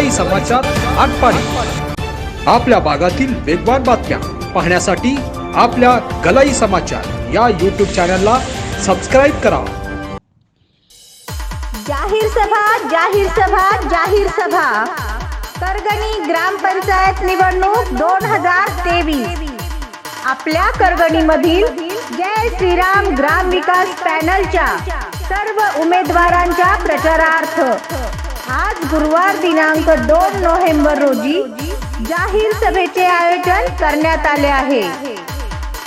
सकाळी समाचार आटपाडी. आपल्या भागातील वेगवान बातम्या पाहण्यासाठी आपल्या गलाई समाचार या यूट्यूब चॅनलला सबस्क्राईब करा. जाहीर सभा जाहीर सभा जाहीर सभा. करगणी ग्रामपंचायत निवडणूक दोन हजार तेवीस. आपल्या करगणीमधील जय श्रीराम ग्राम विकास पॅनलच्या सर्व उमेदवारांच्या प्रचारार्थ. आज गुरुवार दिनांक दोन नोव्हेंबर रोजी जाहीर सभेचे आयोजन करण्यात आले आहे.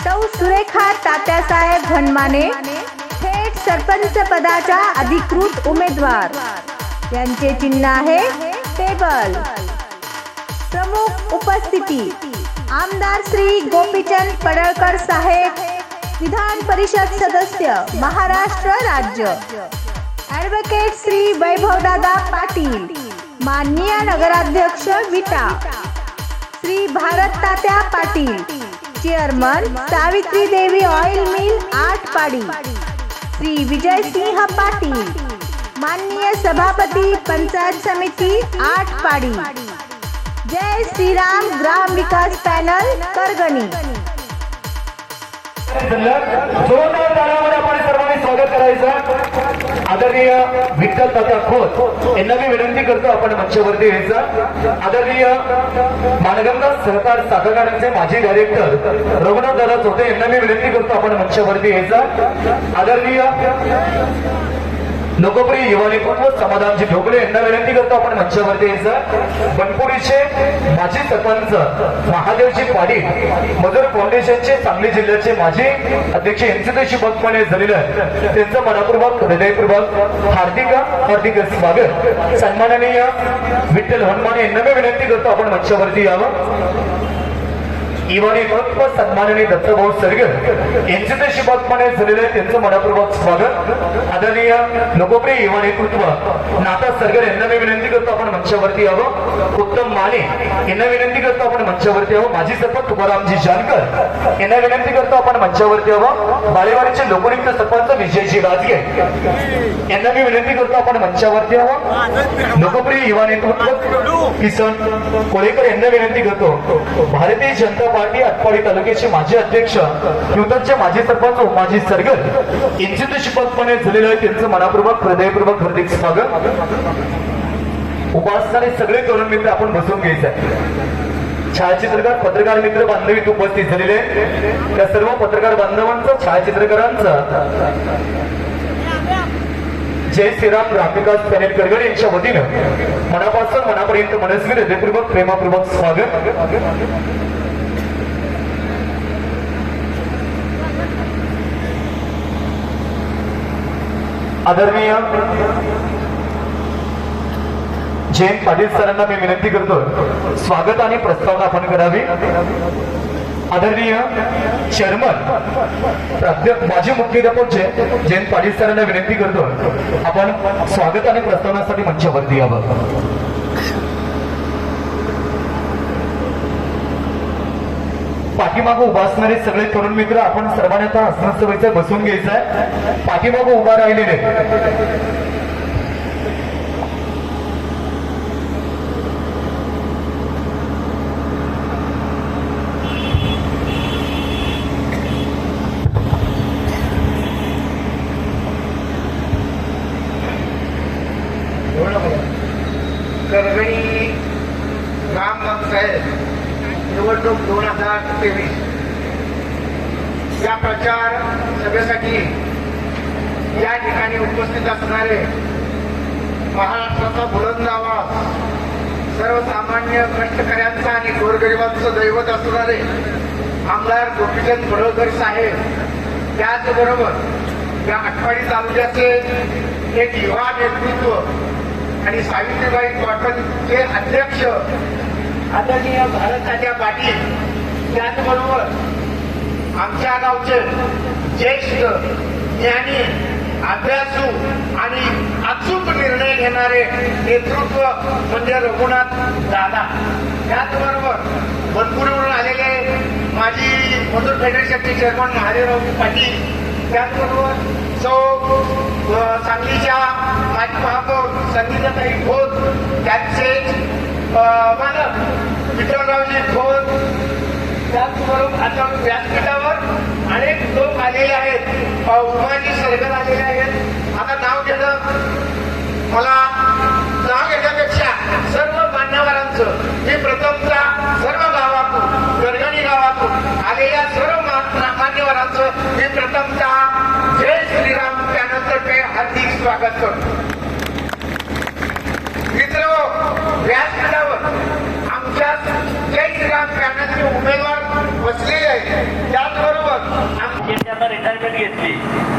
सौ सुरेखा तात्यासाहेब धनमाने थेट सरपंच पदाच्या अधिकृत उमेदवार. यांचे चिन्ह आहे टेबल. प्रमुख उपस्थिती आमदार श्री गोपीचंद पडळकर साहेब विधान परिषद सदस्य महाराष्ट्र राज्य. ॲडव्होकेट श्री वैभवदादा पाटील माननीय नगराध्यक्ष Vita Shri Bharat Tatya Patil chairman Savitri Devi oil mill आठ पाडी श्री विजय सिंह पाटील माननीय सभापती पंचायत समिती आठ पाडी जय श्रीराम ग्राम विकास पॅनल करगणी दोन आपण सर्वांनी स्वागत करायचं आदरणीय विठ्ठल दादा खोत यांना मी विनंती करतो आपण मंचवरती यायचा. आदरणीय मानगंगा सहकार साधकांचे माजी डायरेक्टर रघुनाथ दादा चोते यांना मी विनंती करतो आपण मंचवरती यायचा. आदरणीय लोकप्रिय युवानी नेतृत्व समाधानची ढोकळे यांना विनंती करतो आपण मंचावरती यायचं. बनपुरीचे माजी सरपंच महादेवजी पाडी मजूर फाउंडेशनचे सांगली जिल्ह्याचे माजी अध्यक्ष यांचे बघपणे झालेलं आहे त्यांचं मनापूर्वक हृदयपूर्वक हार्दिक हार्दिक स्वागत. सन्माननीय विठ्ठल हनुमान यांना मी विनंती करतो आपण मंचावरती यावं. इवानी भक्त सन्माननीय दत्तभाऊ सरगर यांचे ते शिबागपणे झालेले आहे, त्यांचं मनापूर्वक स्वागत. आदरणीय लोकप्रिय युवा कृत्व नाता सरगर यांना मी विनंती करतो आपण मंचावरती यावं. उत्तम माने यांना विनंती करतो आपण मंचावरती यावं. माझी सरपंच तुकारामजी जानकर यांना विनंती करतो आपण मंचावरती यावं. बालेवाडीचे लोकनियुक्त सरपंच विजयजी राजगे यांना मी विनंती करतो आपण मंचावरती यावं. लोकप्रिय युवा नेतृत्व किसन कोळेकर यांना विनंती करतो. भारतीय जनता पार्टी अटपाडी तालुक्याचे माजी अध्यक्ष न्यूटनचे माजी सरपंच माजी सरगर. यांचे ते झालेलं आहे त्यांचं मनापूर्वक हृदयपूर्वक हार्दिक स्वागत. उपासनाने सगळे तरुण मित्र आपण बसून घ्यायचं आहे. छायाचित्रकार पत्रकार मित्र बांधवी उपस्थित झालेले त्या सर्व पत्रकार बांधवांचं छायाचित्रकारांचं. जय श्रीराम रामविकास पॅनेल करगड यांच्या वतीनं मनापासून मनापर्यंत मनस्वी हृदयपूर्वक प्रेमापूर्वक स्वागत. आदरणीय जयंत पाटील सरांना मी विनंती करतो स्वागत आणि प्रस्तावना आपण करावी. आदरणीय चेअरमन प्राध्यापक माजी मुख्याध्यापक जय जयंत पाटील सरांना विनंती करतो आपण स्वागत आणि प्रस्तावनासाठी मंचावरती यावं. पाठीमागं उभा असणारे सगळे तरुण मित्र आपण सर्वांनी आता आसनसभेचं बसून घ्यायचं आहे पाठीमागं उभा राहिलेले. करगणी ग्रामपंचायत निवडणूक दोन हजार तेवीस. या प्रचार सभेसाठी या ठिकाणी उपस्थित असणारे महाराष्ट्राचा बुलंद आवाज सर्वसामान्य कष्टकऱ्यांचा आणि गोरगरिबांचं दैवत असणारे आमदार गोपीचंद पडळकर साहेब त्याचबरोबर या आठवाडी तालुक्याचे एक युवा नेतृत्व आणि सावित्रीबाई पाटणचे अध्यक्ष आदरणीय भारताच्या पाटील त्याचबरोबर आमच्या गावचे ज्येष्ठ ज्ञानी अभ्यासू आणि अचूक निर्णय घेणारे नेतृत्व म्हणजे रघुनाथ दादा. त्याचबरोबर भरपूरवरून आलेले माजी मजूर फेडरेशनचे चेअरमन महादेवराव पाटील त्याचबरोबर सौ सांगलीच्या माजी महापौर संगीताताई खोत त्यांचे मालक विठ्ठलरावजी खोत त्याचबरोबर आता व्यासपीठावर अनेक लोक आलेले आहेत. उमाजी सरगर आलेले आहेत. आता नाव घेणं मला नाव घेण्यापेक्षा सर्व मान्यवरांचं मी प्रथमतः सर्व गावातून गरगणी गावातून आलेल्या सर्व मा- मान्यवरांचं मी प्रथमतः जय श्रीराम त्यानंतर्फे हार्दिक स्वागत करतो मित्र व्यासपीठावर आमच्या जय श्रीराम पॅनलचे उमेदवार बसलेले आहेत त्याचबरोबर आम- असाइनमेंट घेतली.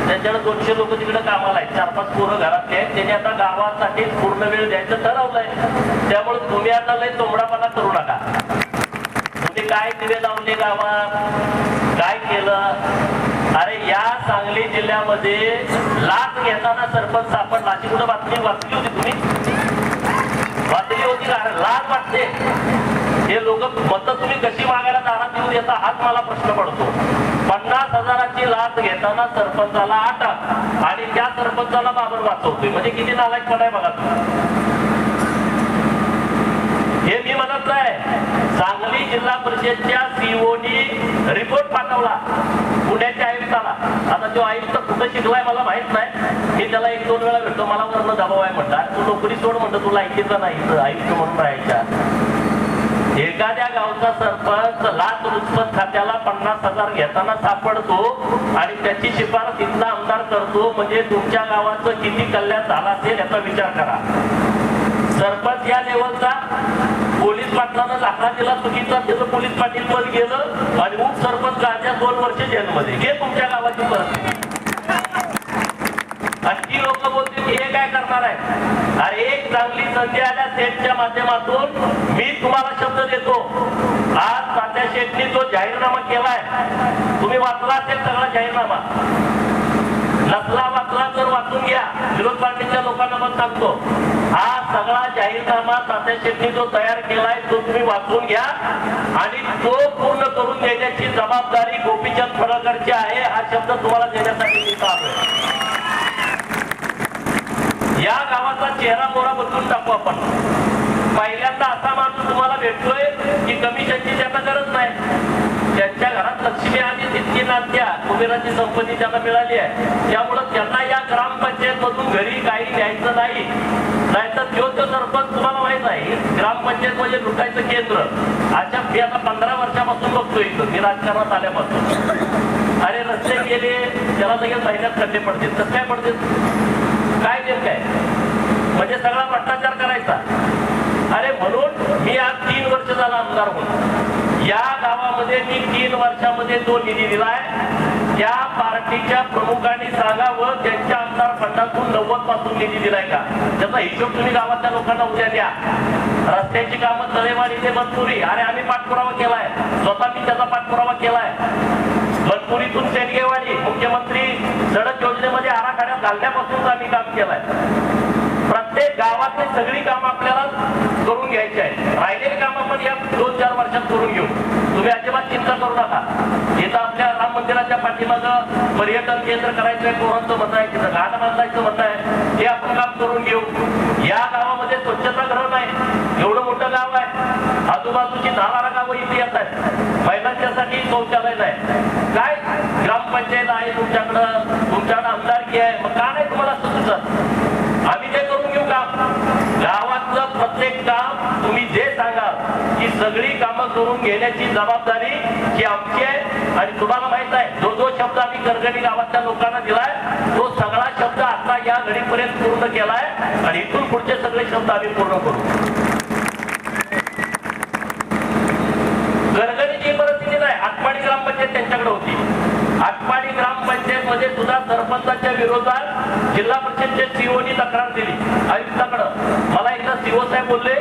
त्यांच्याकडे दोनशे लोक तिकडे कामाला आहेत. चार पाच पोरं घरातले आहेत. त्यांनी आता गावासाठी पूर्ण वेळ द्यायचं ठरवलंय. त्यामुळे तुम्ही आता लय तोंबडापणा करू नका. तुम्ही काय दिवे लावले गावात? काय केलं? अरे या सांगली जिल्ह्यामध्ये लाच घेताना सरपंच सापडला. अशी कुठं बातमी वाचली होती तुम्ही? वाचली होती का? लाच वाटते. हे लोक मत तुम्ही कशी मागायला जाणार? येऊन याचा हाच मला प्रश्न पडतो. पन्नास हजाराची लाच घेताना सरपंचाला अटक आणि त्या सरपंचाला बाबर वाचवतोय. म्हणजे किती नालायकपणा आहे बघा हे मी म्हणत नाही. सांगली जिल्हा परिषदच्या सीओनी रिपोर्ट पाठवला. पुण्याच्या आयुक्ताला. आता तो आयुक्त कुठं शिकलाय मला माहीत नाही. मी त्याला एक दोन वेळा भेटतो. मला वरनं दबाव आहे म्हणतात. तू नोकरी सोड म्हणतो. तुला ऐकायचं नाही. आयुक्त म्हणून राहायच्या एखाद्या गावचा सरपंच लाच रुचपत खात्याला पन्नास हजार घेताना सापडतो आणि त्याची शिफारस इथला आमदार करतो म्हणजे तुमच्या गावाचं किती कल्याण झालं असेल याचा विचार करा. सरपंच या लेवलचा पोलीस पाटलानं लाकडा दिला चुकीचा त्याचं पोलीस पाटील पद गेलं आणि उपसरपंच सरपंच दोन वर्ष जेलमध्ये. हे तुमच्या गावाची परिस्थिती. लोक बोलतील हे काय करणार आहे? अरे एक चांगली संधी आल्या सेटच्या माध्यमातून मी तुम्हाला शब्द देतो. आज तात्या शेटनी जो जाहीरनामा केलाय. तुम्ही वाचला असेल सगळा जाहीरनामा. नसला वाचला तर वाचून घ्या. विरोध पार्टीच्या लोकांना पण सांगतो. हा सगळा जाहीरनामा तात्या शेट्टी जो तयार केलाय तो तुम्ही वाचून घ्या आणि तो पूर्ण करून देण्याची जबाबदारी गोपीचंद फडकरची आहे. हा शब्द तुम्हाला देण्यासाठी मी आलोय या गावाचा चेहरा मोहरा बदलून टाकू आपण. पहिल्यांदा असा माणूस तुम्हाला भेटतोय की कमिशनची त्यांना गरज नाही. त्यांच्या घरात लक्ष्मी आली तितकी नात्या कुबेराची संपत्ती त्यांना मिळाली आहे. त्यामुळं त्यांना या ग्रामपंचायत मधून घरी काही घ्यायचं नाही. नाहीतर तो तो सरपंच तुम्हाला माहीत आहे ग्रामपंचायत म्हणजे लुटायचं केंद्र. अशा मी आता पंधरा वर्षापासून बघतोय इथं. मी राजकारणात आल्यापासून. अरे रस्ते गेले त्याला लगेच महिन्यात खड्डे पडतील. तर काय पडतील? काय देत काय म्हणजे सगळा भ्रष्टाचार करायचा. अरे म्हणून मी आज तीन वर्ष झाला आमदार म्हणून. या गावामध्ये मी तीन वर्षामध्ये जो निधी दिलाय त्या पार्टीच्या प्रमुखांनी सांगावं त्यांच्या आमदार फंडातून नव्वदपासून निधी दिलाय का? त्याचा हिशोब तुम्ही गावातल्या लोकांना उद्या द्या. रस्त्याची कामं तळेवाडी ते मनपुरी अरे आम्ही पाठपुरावा केलाय. स्वतः मी त्याचा पाठपुरावा केलाय. मनपुरीतून सेनगेवाडी मुख्यमंत्री सडक योजनेमध्ये आराखड्यात घालण्यापासून आम्ही काम केलंय. ते गावातली सगळी कामं आपल्याला करून घ्यायची आहेत. राहिलेली कामं आपण या दोन चार वर्षात करून घेऊ. तुम्ही अजिबात चिंता करू नका. इथं आपल्या राम मंदिराच्या पाठीमागं पर्यटन केंद्र करायचंय कोणाचं मत आहे तिथं घाट बांधायचं मत आहे. ते आपण काम करून घेऊ. या गावामध्ये स्वच्छतागृह नाही. एवढं मोठं गाव आहे. आजूबाजूची दहा बारा गावं इथे येत आहेत. महिलांच्यासाठी शौचालय नाही. काय ग्रामपंचायत आहे तुमच्याकडं? तुमच्याकडं आमदारकी आहे. मग का नाही तुम्हाला सुचत? आम्ही ते करून घेऊ काम गावातलं प्रत्येक काम तुम्ही जे सांगा की सगळी कामं करून घेण्याची जबाबदारी ही आमची आहे. आणि तुम्हाला माहीत आहे जो जो शब्द आम्ही करगणी गावातल्या लोकांना दिलाय तो सगळा शब्द आता या घडीपर्यंत पूर्ण केलाय. आणि इथून पुढचे सगळे शब्द आम्ही पूर्ण करू. गरगणीची परिस्थिती नाही आटपाडी ग्रामपंचायत त्यांच्याकडे होती. मध्ये सुद्धा सरपंचाच्या विरोधात जिल्हा परिषदच्या सीओनी तक्रार दिली. आयुक्ताकडं. मला एकदा सीओ साहेब बोलले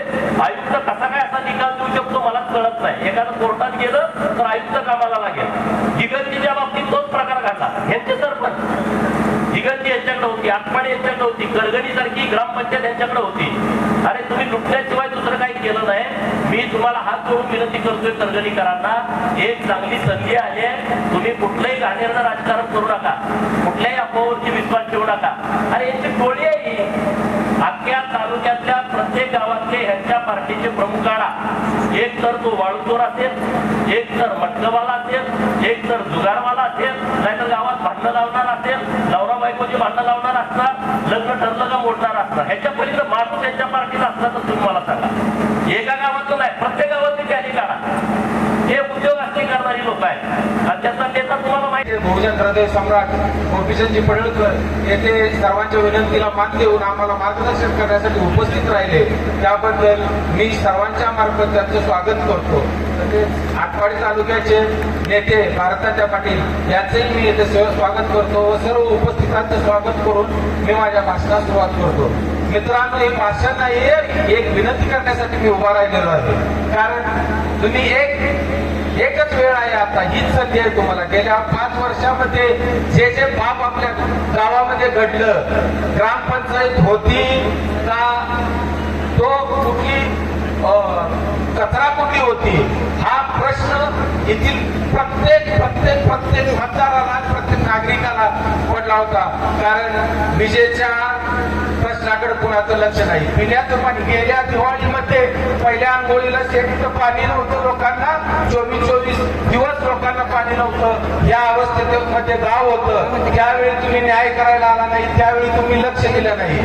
आयुक्त कसा काय असा निकाल देऊ शकतो मलाच कळत नाही एखादं कोर्टात गेलं तर आयुक्त कामाला लागेल दिगंजीच्या बाबतीत तोच प्रकार घडला यांचे सरपंच दिगंजी यांच्याकडे होती आटपाडी यांच्याकडे होती करगणी सारखी ग्रामपंचायत यांच्याकडे होती अरे तुम्ही लुटल्याशिवाय दुसरं काही केलं नाही मी तुम्हाला हात जोडून विनंती करतोय तर्जनीकरांना एक चांगली संधी आहे. तुम्ही कुठलंही घाणेरडं राजकारण करू नका. कुठल्याही अफवावरची विश्वास ठेवू नका. आणि यांची टोळी आहे ही. अख्ख्या तालुक्यातल्या प्रत्येक गावातले ह्यांच्या पार्टीचे प्रमुख काढा एक तर तो वाळूचोर असेल एक तर मटकवाला असेल एक तर जुगारवाला असेल नाहीतर गावात भांडणं लावणार असेल नवरा बायकोची भांडणं लावणार असणार लग्न ठरलं का मोडणार असणार? ह्याच्या पलीकडे माणूस त्यांच्या पार्टीला असला तर तुम्ही मला सांगा. एका गावातून नाही प्रत्येक गावातून त्यांनी काढा हे उद्योग असते करणारी लोक आहेत आणि त्याचा नेता तुम्हाला बहुजन हृदय सम्राट गोपीचंदजी पडळकर येथे सर्वांच्या विनंतीला मान देऊन आम्हाला मार्गदर्शन करण्यासाठी उपस्थित राहिले. त्याबद्दल मी सर्वांच्या मार्फत त्यांचं स्वागत करतो. तसेच तालुक्याचे नेते भारताच्या पाटील यांचंही मी येथे स्वागत करतो व सर्व उपस्थितांचं स्वागत करून मी माझ्या भाषणास सुरुवात करतो. मित्रांनो हे भाषण एक विनंती करण्यासाठी मी उभा राहिलेलो आहे. कारण तुम्ही एक एकच वेळ आहे आता हीच संधी आहे तुम्हाला. गेल्या पाच वर्षामध्ये जे जे पाप आपल्या गावामध्ये घडलं ग्रामपंचायत होती का तो कुठली अं, कचरा कुठली होती हा प्रश्न येथील प्रत्येक प्रत्येक प्रत्येक मतदाराला प्रत्येक नागरिकाला पडला होता. कारण विजेच्या प्रश्नाकडे कुणाचं लक्ष नाही. पिण्याचं पाणी गेल्या दिवाळीमध्ये पहिल्या आंघोळीला शेतीचं पाणी नव्हतं लोकांना. चोवीस चोवीस दिवस लोकांना पाणी नव्हतं. या अवस्थेत मध्ये गाव होतं. त्यावेळी तुम्ही न्याय करायला आला नाही त्यावेळी तुम्ही लक्ष दिलं नाही.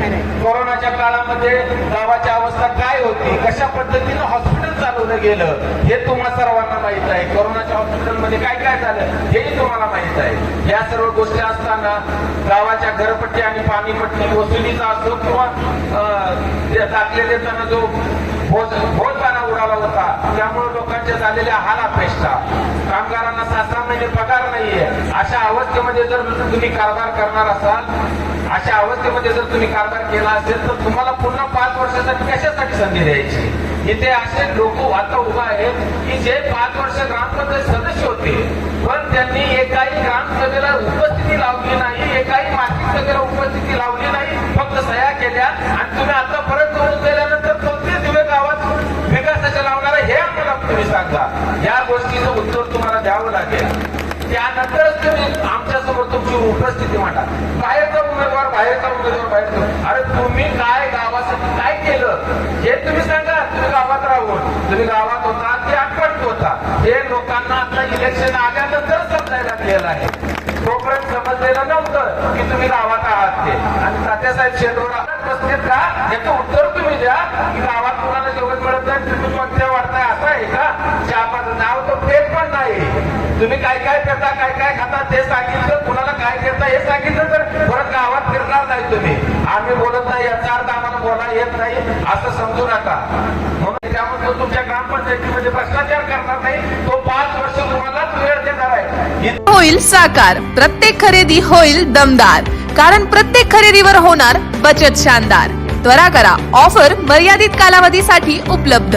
कोरोनाच्या काळामध्ये गावाची अवस्था काय होती? कशा पद्धतीनं हॉस्पिटल चालवलं गेलं? हे तुम्हा सर्वांना माहीत आहे. कोरोनाच्या हॉस्पिटलमध्ये काय काय झालं? हेही तुम्हाला माहीत आहे. या सर्व गोष्टी असताना गावाच्या घरपट्टी आणि पाणीपट्टी वसुलीचा असो किंवा अं, ते जो भोज भोजपाना उडाला होता त्यामुळे लोकांचे झालेले हाल अपेक्षा कामगारांना सहा सहा महिने पगार नाहीये. अशा अवस्थेमध्ये जर तुम्ही कारभार करणार असाल अशा अवस्थेमध्ये जर तुम्ही कारभार केला असेल तर तुम्हाला पुन्हा पाच वर्षासाठी कशासाठी संधी द्यायची? इथे असे लोक आता उभा आहेत की जे पाच वर्ष ग्रामपंचायत सदस्य होते पण त्यांनी एकाही ग्रामसभेला उपस्थिती लावली नाही एकाही मासिक सभेला उपस्थिती लावली नाही फक्त सह्या केल्या आणि तुम्ही आता परत करून गेल्यानंतर कोणते दिवे गावात विकासाच्या लावणार हे आम्हाला तुम्ही सांगा. या गोष्टीचं उत्तर तुम्हाला द्यावं लागेल. त्यानंतरच तुम्ही आमच्यासमोर तुमची उपस्थिती मांडा. बाहेरचा उमेदवार बाहेरचा उमेदवार बाहेरचा. अरे तुम्ही काय गावासाठी काय केलं? हे तुम्ही सांगा. तुम्ही गावात राहून. तुम्ही गावात होता ते आठवत होता? हे लोकांना आता इलेक्शन आल्यानंतर समजायला गेलं आहे. तोपर्यंत समजलेलं नव्हतं की तुम्ही गावात आहात ते. आणि तात्यासाहेब शेटवर बसलेत का? याचं उत्तर तुम्ही द्या. की गावात कोणाला जेवण मिळत नाही तुम्ही कोणत्या वाढताय असं आहे का? चहापाचं नाव तर तेच पण नाही. तुम्ही काय काय करता काय काय खाता ते सांगितलं. कुणाला काय करता हे सांगितलं तर परत गावात फिरणार नाही तुम्ही. आम्ही बोलत नाही याचा अर्थ आम्हाला बोला येत नाही. असं समजू नका. म्हणून त्यामुळे तो तुमच्या ग्रामपंचायतीमध्ये भ्रष्टाचार करणार नाही. तो पाच वर्ष तुम्हालाच वेळ देणार आहे. होईल साकार. प्रत्येक खरेदी होईल दमदार. कारण प्रत्येक खरेदीवर होणार बचत शानदार. त्वरा करा. ऑफर मर्यादित कालावधीसाठी उपलब्ध.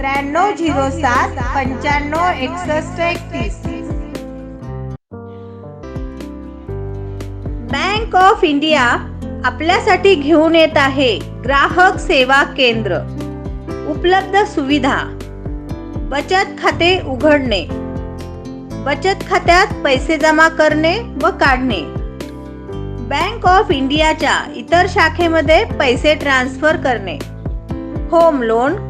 त्र्याण्णव झिरो सात पंच्याण्णव एकसष्ट एकतीस. बँक ऑफ इंडिया आपल्यासाठी घेऊन येत आहे ग्राहक सेवा केंद्र. उपलब्ध सुविधा. बचत खाते उघडणे. बचत खात्यात पैसे जमा करणे व काढणे. बँक ऑफ इंडियाच्या इतर शाखेमध्ये पैसे ट्रान्सफर करणे. Home loan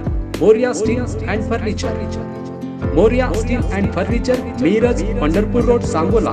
Moriya steel and furniture Moriya steel and furniture Miraj Pandharpur road Sangola